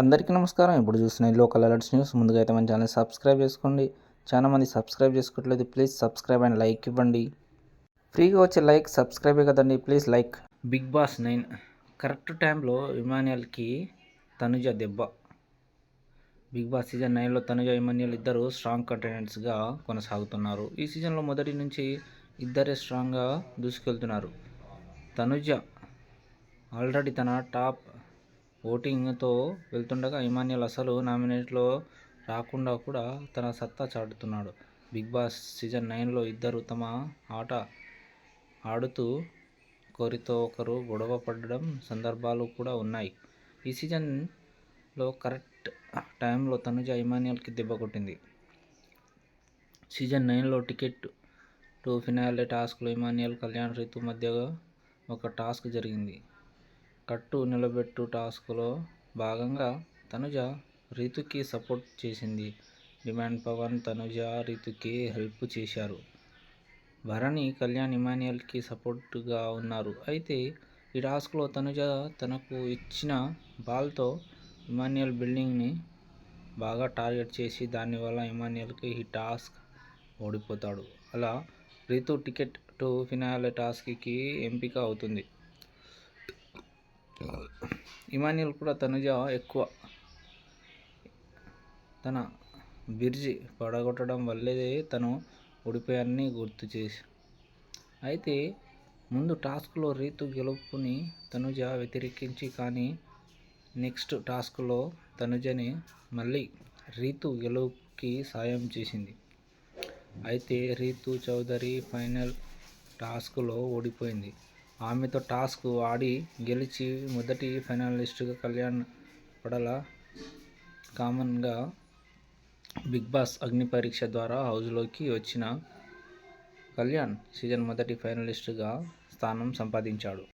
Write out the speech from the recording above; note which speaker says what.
Speaker 1: అందరికీ నమస్కారం. ఇప్పుడు చూసిన లోకల్ అలర్ట్స్ న్యూస్ ముందుగా అయితే మన ఛానల్ సబ్స్క్రైబ్ చేసుకోండి. చాలా మంది సబ్స్క్రైబ్ చేసుకోవట్లేదు ప్లీజ్ సబ్స్క్రైబ్ అండ్ లైక్ ఇవ్వండి. ఫ్రీగా వచ్చే లైక్ సబ్స్క్రైబే కదండి. Please like. Bigg Boss nine. Correct టైంలో ఇమాన్యుయల్కి తనుజ దెబ్బ. బిగ్ బాస్ సీజన్ నైన్లో తనుజ ఇమాన్యుయల్ ఇద్దరు స్ట్రాంగ్ కంటెండెంట్స్గా కొనసాగుతున్నారు. ఈ సీజన్లో మొదటి నుంచి ఇద్దరే స్ట్రాంగ్గా దూసుకెళ్తున్నారు. తనుజ ఆల్రెడీ తన టాప్ ఓటింగ్తో వెళ్తుండగా ఇమాన్యుల్ అసలు నామినేట్లో రాకుండా కూడా తన సత్తా చాటుతున్నాడు. బిగ్ బాస్ సీజన్ నైన్లో ఇద్దరు తమ ఆట ఆడుతూ ఒకరితో ఒకరు గొడవ పడడం సందర్భాలు కూడా ఉన్నాయి. ఈ సీజన్లో కరెక్ట్ టైంలో తనుజ ఇమాన్యుల్కి దెబ్బ కొట్టింది. సీజన్ నైన్లో టికెట్ టు ఫినాలే టాస్క్లో ఇమాన్యుల్ కళ్యాణ్ రితు మధ్య ఒక టాస్క్ జరిగింది. కట్టు నిలబెట్టు టాస్క్లో భాగంగా తనుజ రీతుకి సపోర్ట్ చేసింది. డిమాండ్ పవన్ తనుజ రీతుకి హెల్ప్ చేశారు. భరణి కళ్యాణ్ ఇమాన్యుయల్కి సపోర్ట్గా ఉన్నారు. అయితే ఈ టాస్క్లో తనుజ తనకు ఇచ్చిన బాల్తో ఇమాన్యుయల్ బిల్డింగ్ని బాగా టార్గెట్ చేసి దానివల్ల ఇమాన్యుయల్కి ఈ టాస్క్ ఓడిపోతాడు. అలా రీతు టికెట్ టు ఫినాలే టాస్క్కి ఎంపిక అవుతుంది. ఇమాన్యుల్ కూడా తనుజ ఎక్కువ. తన బిర్జి పడగొట్టడం వల్లే తను ఓడిపోయాన్ని గుర్తు చేసి. అయితే ముందు టాస్క్లో రీతు గెలుపుని తనుజ వ్యతిరేకించి కానీ నెక్స్ట్ టాస్క్లో తనుజని మళ్ళీ రీతు గెలుపుకి సాయం చేసింది. అయితే రీతు చౌదరి ఫైనల్ టాస్క్లో ఓడిపోయింది. ఆమెతో టాస్క్ ఆడి గెలిచి మొదటి ఫైనలిస్టుగా కళ్యాణ్ పడల కామన్గా బిగ్ బాస్ అగ్ని పరీక్ష ద్వారా హౌస్లోకి వచ్చిన కళ్యాణ్ సీజన్ మొదటి ఫైనలిస్టుగా స్థానం సంపాదించాడు.